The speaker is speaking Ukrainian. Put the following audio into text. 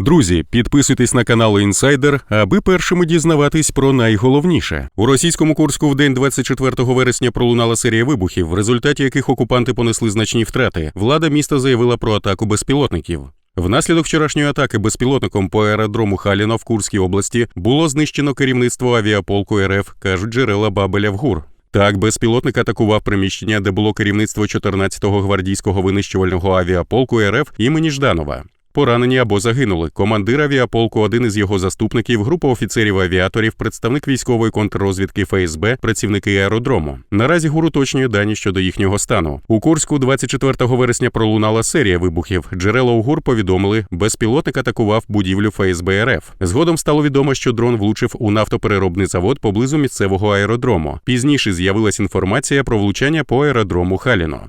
Друзі, підписуйтесь на канал Інсайдер, аби першими дізнаватись про найголовніше. У російському Курську в день 24 вересня пролунала серія вибухів, в результаті яких окупанти понесли значні втрати. Влада міста заявила про атаку безпілотників. Внаслідок вчорашньої атаки безпілотником по аеродрому Халіна в Курській області було знищено керівництво авіаполку РФ, кажуть джерела Бабеля в ГУР. Так, безпілотник атакував приміщення, де було керівництво 14-го гвардійського винищувального авіаполку РФ імені Жданова. Поранені або загинули. Командир авіаполку, один із його заступників, група офіцерів-авіаторів, представник військової контррозвідки ФСБ, працівники аеродрому. Наразі ГУР уточнює дані щодо їхнього стану. У Курську 24 вересня пролунала серія вибухів. Джерела у ГУР повідомили, безпілотник атакував будівлю ФСБ РФ. Згодом стало відомо, що дрон влучив у нафтопереробний завод поблизу місцевого аеродрому. Пізніше з'явилась інформація про влучання по аеродрому Халіно.